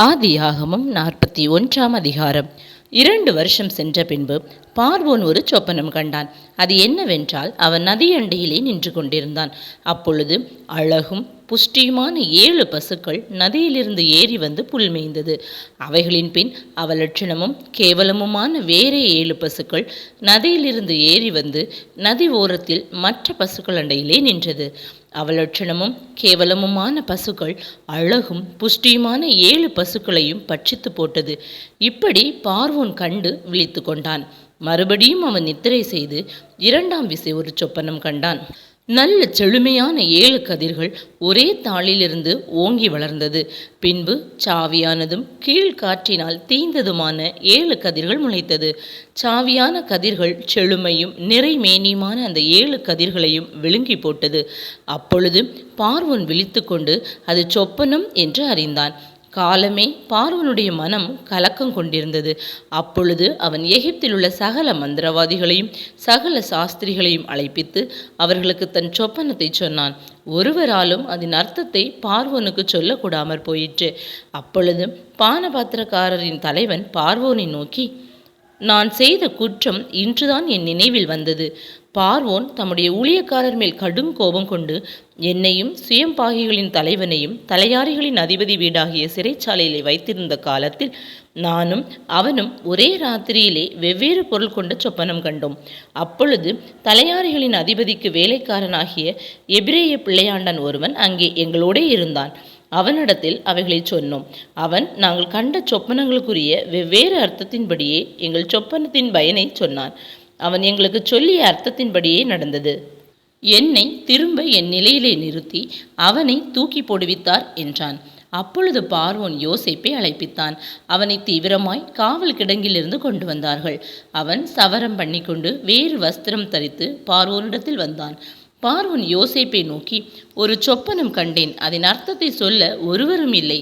ஆதியாகமம் நாற்பத்தி ஒன்றாம் அதிகாரம். இரண்டு வருஷம் சென்ற பின்பு பார்வோன் ஒரு சொப்பனம் கண்டான். அது என்னவென்றால் அவன் நதியண்டையிலே நின்று கொண்டிருந்தான். அப்பொழுது அழகும் புஷ்டியுமான ஏழு பசுக்கள் நதியிலிருந்து ஏறி வந்து புல்மேய்ந்தது அவைகளின் பின் அவலட்சணமும் கேவலமுமான வேறே ஏழு பசுக்கள் நதியிலிருந்து ஏறி வந்து நதி ஓரத்தில் மற்ற பசுக்கள் அண்டையிலே நின்றது. அவலட்சணமும் கேவலமுமான பசுக்கள் அழகும் புஷ்டியுமான ஏழு பசுக்களையும் பட்சித்து போட்டது. இப்படி பார்வோன் கண்டு விழித்து கொண்டான். மறுபடியும் அவன் நித்திரை செய்து இரண்டாம் விசை ஒரு சொப்பனம் கண்டான். நல்ல செழுமையான ஏழு கதிர்கள் ஒரே தாளிலிருந்து ஓங்கி வளர்ந்தது. பின்பு சாவியானதும் கீழ்காற்றினால் தீந்ததுமான ஏழு கதிர்கள் முளைத்தது. சாவியான கதிர்கள் செழுமையும் நிறைமேனியுமான அந்த ஏழு கதிர்களையும் விழுங்கி போட்டது. அப்பொழுது பார்வோன் விழித்துக்கொண்டு அது சொப்பனம் என்று அறிந்தான். காலமே பார்வனுடைய மனம் கலக்கம் கொண்டிருந்தது. அப்பொழுது அவன் எகிப்தில் உள்ள சகல மந்திரவாதிகளையும் சகல சாஸ்திரிகளையும் அழைப்பித்து அவர்களுக்கு தன் சொப்பனத்தை சொன்னான். ஒருவராலும் அதன் அர்த்தத்தை பார்வோனுக்கு சொல்லக்கூடாமற் போயிற்று. அப்பொழுது பானபாத்திரக்காரரின் தலைவன் பார்வோனை நோக்கி நான் செய்த குற்றம் இன்றுதான் என் நினைவில் வந்தது. பார்வோன் தம்முடைய ஊழியக்காரர் மேல் கடும் கோபம் கொண்டு என்னையும் சுயம்பாகிகளின் தலைவனையும் தலையாரிகளின் அதிபதி வீடாகிய சிறைச்சாலையிலே வைத்திருந்த காலத்தில் நானும் அவனும் ஒரே ராத்திரியிலே வெவ்வேறு பொருள் கொண்ட சொப்பனம் கண்டோம். அப்பொழுது தலையாரிகளின் அதிபதிக்கு வேலைக்காரனாகிய எபிரேய பிள்ளையாண்டன் ஒருவன் அங்கே எங்களோடே இருந்தான். அவனிடத்தில் அவைகளை சொன்னோம். அவன் நாங்கள் கண்ட சொப்பனங்களுக்குரிய வெவ்வேறு அர்த்தத்தின்படியே எங்கள் சொப்பனத்தின் பயனை சொன்னான். அவன் எங்களுக்கு சொல்லிய அர்த்தத்தின்படியே நடந்தது. என்னை திரும்ப என் நிலையிலே நிறுத்தி அவனை தூக்கி போடுவித்தார் என்றான். அப்பொழுது பார்வோன் யோசேப்பை அழைப்பித்தான். அவனை தீவிரமாய் காவல் கிடங்கிலிருந்து கொண்டு வந்தார்கள். அவன் சவரம் பண்ணிக்கொண்டு வேறு வஸ்திரம் தரித்து பார்வோனிடத்தில் வந்தான். பார்வன் யோசேப்பை நோக்கி ஒரு சொப்பனம் கண்டேன். அதன் அர்த்தத்தை சொல்ல ஒருவரும் இல்லை.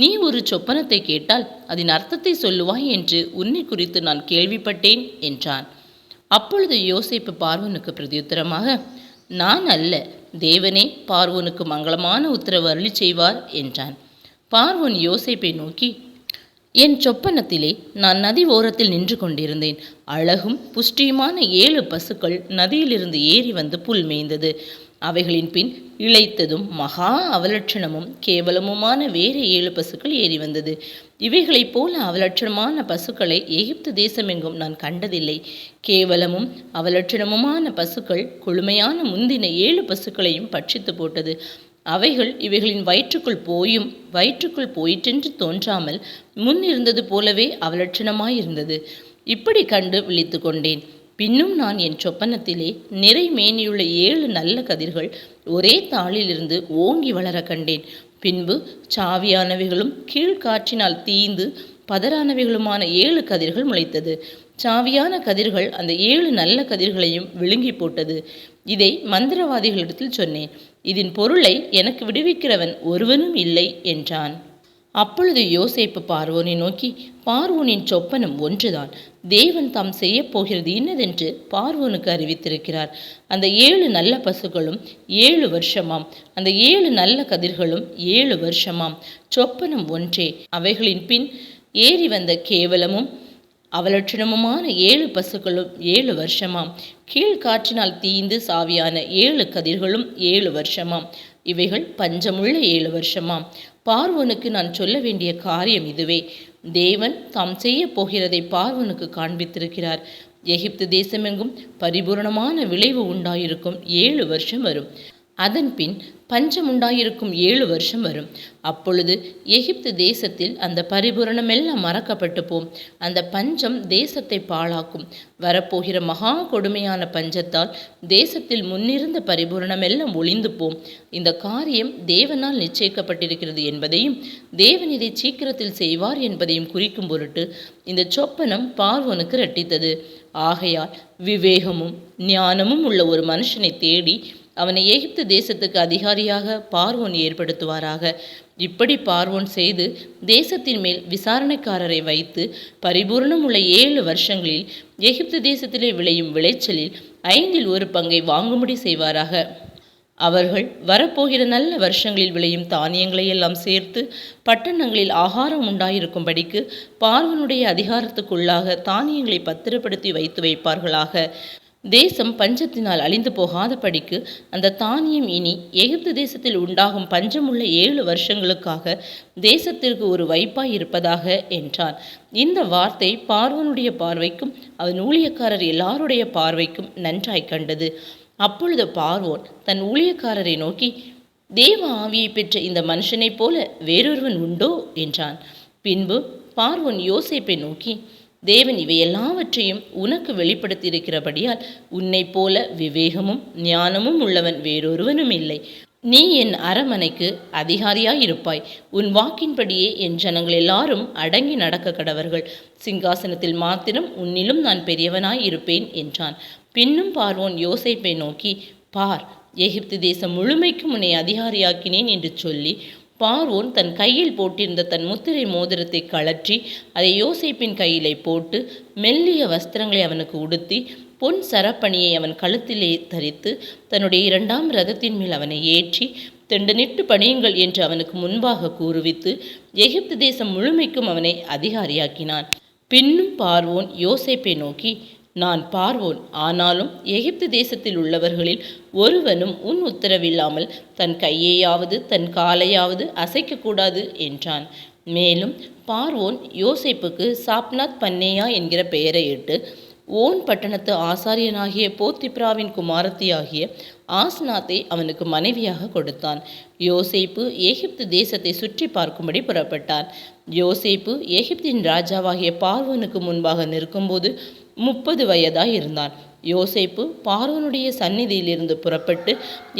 நீ ஒரு சொப்பனத்தை கேட்டால் அதன் அர்த்தத்தை சொல்லுவாய் என்று உன்னை குறித்து நான் கேள்விப்பட்டேன் என்றான். அப்பொழுது யோசிப்பு பார்வனுக்கு பிரதியுத்தரமாக நான் அல்ல தேவனே பார்வோனுக்கு மங்களமான உத்தரவு அருளி செய்வார் என்றான். பார்வோன் யோசைப்பை நோக்கி என் சொப்பனத்திலே நான் நதி ஓரத்தில் நின்று கொண்டிருந்தேன். அழகும் புஷ்டியுமான ஏழு பசுக்கள் நதியிலிருந்து ஏறி வந்து புல் மேய்ந்தது. அவைகளின் பின் இழைத்ததும் மகா அவலட்சணமும் கேவலமுமான வேறு ஏழு பசுக்கள் ஏறி வந்தது. இவைகளைப் போல அவலட்சணமான பசுக்களை எகிப்து தேசமெங்கும் நான் கண்டதில்லை. கேவலமும் அவலட்சணமுமான பசுக்கள் கொழுமையான முந்தின ஏழு பசுக்களையும் பட்சித்து போட்டது. அவைகள் இவைகளின் வயிற்றுக்குள் போயும் வயிற்றுக்குள் போயிற்றென்று தோன்றாமல் முன் இருந்தது போலவே அவலட்சணமாயிருந்தது. இப்படி கண்டு விழித்து கொண்டேன். பின்னும் நான் என் சொப்பனத்திலே நிறை மேனியுள்ள ஏழு நல்ல கதிர்கள் ஒரே தாளிலிருந்து ஓங்கி வளர கண்டேன். பின்பு சாவியானவைகளும் கீழ்காற்றினால் தீந்து பதறானவைகளுமான ஏழு கதிர்கள் முளைத்தது. சாவியான கதிர்கள் அந்த ஏழு நல்ல கதிர்களையும் விழுங்கி போட்டது. இதை மந்திரவாதிகளிடத்தில் சொன்னேன். இதன் பொருளை எனக்கு விடுவிக்கிறவன் ஒருவனும் இல்லை என்றான். அப்பொழுது யோசேப்பு பார்வோனை நோக்கி பார்வோனின் சொப்பனம் ஒன்றுதான். தேவன் தாம் செய்ய போகிறது இன்னதென்று பார்வோனுக்கு அறிவித்திருக்கிறார். அந்த ஏழு நல்ல பசுகளும் ஏழு வருஷமாம். அந்த ஏழு நல்ல கதிர்களும் ஏழு வருஷமாம். சொப்பனம் ஒன்றே. அவைகளின் பின் ஏறி வந்த கேவலமும் அவலட்சணமுமான ஏழு பசுக்களும் ஏழு வருஷமாம். கீழ்காற்றினால் தீந்து சாவியான ஏழு கதிர்களும் ஏழு வருஷமாம். இவைகள் பஞ்சமுள்ள ஏழு வருஷமாம். பார்வனுக்கு நான் சொல்ல வேண்டிய காரியம் இதுவே. தேவன் தாம் செய்ய போகிறதை பார்வனுக்கு காண்பித்திருக்கிறார். எகிப்து தேசமெங்கும் பரிபூரணமான விளைவு உண்டாயிருக்கும். ஏழு வருஷம் வரும். அதன் பின் பஞ்சம் உண்டாயிருக்கும் ஏழு வருஷம் வரும். அப்பொழுது எகிப்து தேசத்தில் அந்த பரிபூரணமெல்லாம் மறக்கப்பட்டு போம் அந்த பஞ்சம் தேசத்தை பாழாக்கும். வரப்போகிற மகா கொடுமையான பஞ்சத்தால் தேசத்தில் முன்னிருந்த பரிபூரணமெல்லாம் ஒளிந்து போம் இந்த காரியம் தேவனால் நிச்சயிக்கப்பட்டிருக்கிறது என்பதையும் தேவன் இதை சீக்கிரத்தில் செய்வார் என்பதையும் குறிக்கும் பொருட்டு இந்த சொப்பனம் பார்வனுக்கு ரட்டித்தது ஆகையால் விவேகமும் ஞானமும் உள்ள ஒரு மனுஷனை தேடி அவனை எகிப்து தேசத்துக்கு அதிகாரியாக பார்வோன் ஏற்படுத்துவாராக. இப்படி பார்வோன் செய்து தேசத்தின் மேல் விசாரணைக்காரரை வைத்து பரிபூர்ணம் உள்ள ஏழு வருஷங்களில் எகிப்து தேசத்திலே விளையும் விளைச்சலில் ஐந்தில் ஒரு பங்கை வாங்கும்படி செய்வாராக. அவர்கள் வரப்போகிற நல்ல வருஷங்களில் விளையும் தானியங்களை எல்லாம் சேர்த்து பட்டணங்களில் ஆகாரம் உண்டாயிருக்கும்படிக்கு பார்வனுடைய அதிகாரத்துக்குள்ளாக தானியங்களை பத்திரப்படுத்தி வைத்து வைப்பார்களாக. தேசம் பஞ்சத்தினால் அழிந்து போகாதபடிக்கு அந்த தானியம் இனி எகிப்து தேசத்தில் உண்டாகும் பஞ்சமுள்ள ஏழு வருஷங்களுக்காக தேசத்திற்கு ஒரு வைப்பாய் இருப்பதாக என்றான். இந்த வார்த்தை பார்வனுடைய பார்வைக்கும் அவன் ஊழியக்காரர் எல்லாருடைய பார்வைக்கும் நன்றாய் கண்டது. அப்பொழுது பார்வோன் தன் ஊழியக்காரரை நோக்கி தேவ ஆவியை பெற்ற இந்த மனுஷனைப் போல வேறொருவன் உண்டோ? என்றான். பின்பு பார்வோன் யோசிப்பை நோக்கி தேவன் இவை எல்லாவற்றையும் உனக்கு வெளிப்படுத்தியிருக்கிறபடியால் உன்னைப் போல விவேகமும் ஞானமும் உள்ளவன் வேறொருவனும் இல்லை. நீ என் அரமனைக்கு அதிகாரியாயிருப்பாய். உன் வாக்கின்படியே என் ஜனங்கள் எல்லாரும் அடங்கி நடக்க கடவர்கள். சிங்காசனத்தில் மாத்திரம் உன்னிலும் நான் பெரியவனாய் இருப்பேன் என்றான். பின்னும் பார்வோன் யோசைப்பை நோக்கி பார் எகிப்து தேசம் முழுமைக்கும் உன்னை அதிகாரியாக்கினேன் என்று சொல்லி பார்வோன் தன் கையில் போட்டிருந்த தன் முத்திரை மோதிரத்தை கழற்றி அதை யோசிப்பின் கையிலே போட்டு மெல்லிய வஸ்திரங்களை அவனுக்கு உடுத்தி பொன் சரப்பணியை அவன் கழுத்திலே தரித்து தன்னுடைய இரண்டாம் ரதத்தின் மேல் அவனை ஏற்றி தெண்டு நிட்டு பணியுங்கள் என்று அவனுக்கு முன்பாக கூறுவித்து எகிப்து தேசம் முழுமைக்கும் அவனை அதிகாரியாக்கினான். பின்னும் பார்வோன் யோசேப்பை நோக்கி நான் பார்வோன். ஆனாலும் எகிப்து தேசத்தில் உள்ளவர்களில் ஒருவனும் உன் உத்தரவில்லாமல் தன் கையையாவது தன் காலையாவது அசைக்கக்கூடாது என்றான். மேலும் பார்வோன் யோசைப்புக்கு சாப்நாத் பன்னேயா என்கிற பெயரை இட்டு ஓன் பட்டணத்து ஆசாரியனாகிய போத்திப்ராவின் குமாரத்தியாகிய ஆஸ்நாத்தை அவனுக்கு மனைவியாக கொடுத்தான். யோசேப்பு எகிப்து தேசத்தை சுற்றி பார்க்கும்படி புறப்பட்டான். யோசேப்பு எகிப்தின் ராஜாவாகிய பார்வனுக்கு முன்பாக நிற்கும்போது முப்பது வயதாக இருந்தான். யோசேப்பு பார்வனுடைய சந்நிதியிலிருந்து புறப்பட்டு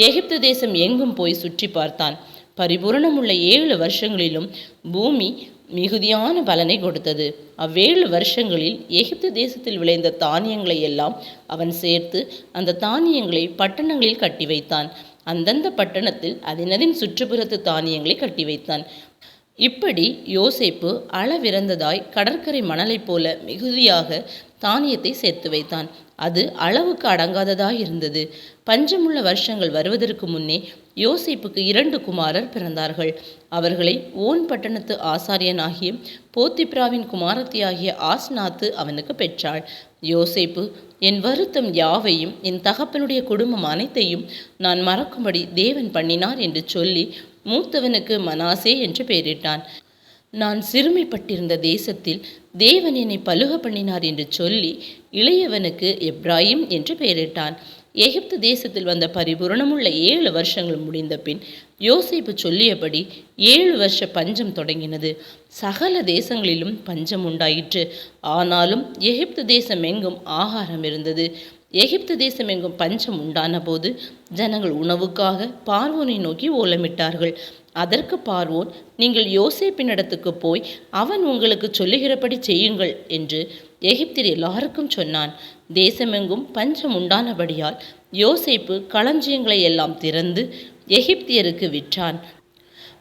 எகிப்து தேசம் எங்கும் போய் சுற்றி பார்த்தான். பரிபூரணமுள்ள ஏழு வருஷங்களிலும் பூமி மிகுதியான பலனை கொடுத்தது. அவ்வேழு வருஷங்களில் எகிப்து தேசத்தில் விளைந்த தானியங்களை எல்லாம் அவன் சேர்த்து அந்த தானியங்களை பட்டணங்களில் கட்டி வைத்தான். அந்தந்த பட்டணத்தில் அதனதின் சுற்றுப்புறத்து தானியங்களை கட்டி வைத்தான். இப்படி யோசேப்பு அளவிறந்ததாய் கடற்கரை மணலைப் போல மிகுதியாக தானியத்தை சேர்த்து வைத்தான். அது அளவுக்கு அடங்காததாய் இருந்தது பஞ்சமுள்ள வருஷங்கள் வருவதற்கு முன்னே யோசிப்புக்கு இரண்டு குமாரர் பிறந்தார்கள். அவர்களை ஓன் பட்டணத்து ஆசாரியனாகிய போத்திப்ராவின் குமாரத்தியாகிய ஆஸ்நாத்து அவனுக்கு பெற்றாள். யோசேப்பு என் வருத்தம் யாவையும் என் தகப்பனுடைய குடும்பம் அனைத்தையும் நான் மறக்கும்படி தேவன் பண்ணினார் என்று சொல்லி மூத்தவனுக்கு மனாசே என்று பெயரிட்டான். நான் சிறுமைப்பட்டிருந்த தேசத்தில் தேவன் என்னை பழுக பண்ணினார் என்று சொல்லி இளையவனுக்கு எப்ராஹிம் என்று பெயரிட்டான். எகிப்து தேசத்தில் வந்த பரிபூரணமுள்ள ஏழு வருஷங்கள் முடிந்த பின் யோசிப்பு சொல்லியபடி ஏழு வருஷ பஞ்சம் தொடங்கினது. சகல தேசங்களிலும் பஞ்சம் உண்டாயிற்று. ஆனாலும் எகிப்து தேசம் எங்கும் ஆகாரம் இருந்தது. எகிப்து தேசம் எங்கும் பஞ்சம் உண்டான போது ஜனங்கள் உணவுக்காக பார்வோனை நோக்கி ஓலமிட்டார்கள். அதற்கு பார்வோன் நீங்கள் யோசேப்பினிடத்துக்கு போய் அவன் உங்களுக்கு சொல்லுகிறபடி செய்யுங்கள் என்று எகிப்தில் எல்லாருக்கும் சொன்னான். தேசமெங்கும் பஞ்சம் உண்டானபடியால் யோசேப்பு களஞ்சியங்களை எல்லாம் திறந்து எகிப்தியருக்கு விற்றான்.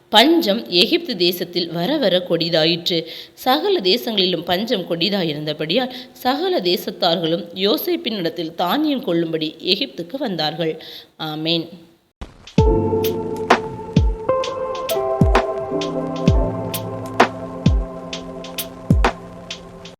பஞ்சம் எகிப்து தேசத்தில் வர வர கொடிதாயிற்று. சகல தேசங்களிலும் பஞ்சம் கொடிதாயிருந்தபடியால் சகல தேசத்தார்களும் யோசேப்பினிடத்தில் தானியம் கொள்ளும்படி எகிப்துக்கு வந்தார்கள். ஆமேன்.